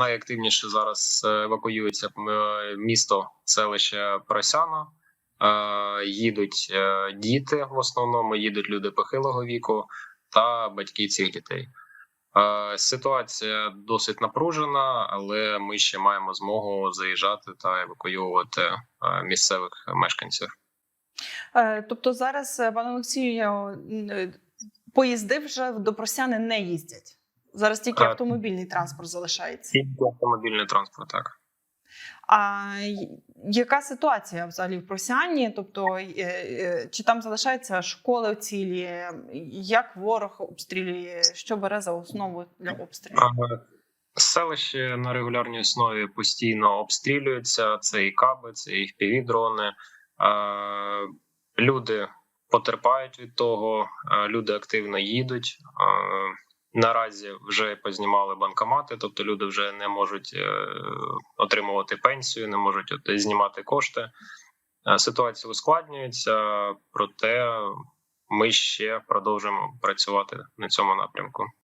найактивніше зараз е, евакуюється е, місто селище Просяна. Е, Їдуть діти в основному, їдуть люди похилого віку та батьки цих дітей. Ситуація досить напружена, але ми ще маємо змогу заїжджати та евакуювати місцевих мешканців. Тобто зараз, пане Олексію, поїзди вже до Просяни не їздять. Зараз тільки автомобільний транспорт залишається. Тільки автомобільний транспорт, так. А яка ситуація взагалі в Просяні? Тобто, е, е, чи там залишаються школи цілі? Як ворог обстрілює? Що бере за основу для обстрілу? Селище на регулярній основі постійно обстрілюється. Це і каби, це і півдрони. Люди потерпають від того, люди активно їдуть. Наразі вже познімали банкомати, тобто люди вже не можуть е, отримувати пенсію, не можуть знімати кошти. Е, Ситуація ускладнюється, проте ми ще продовжимо працювати на цьому напрямку.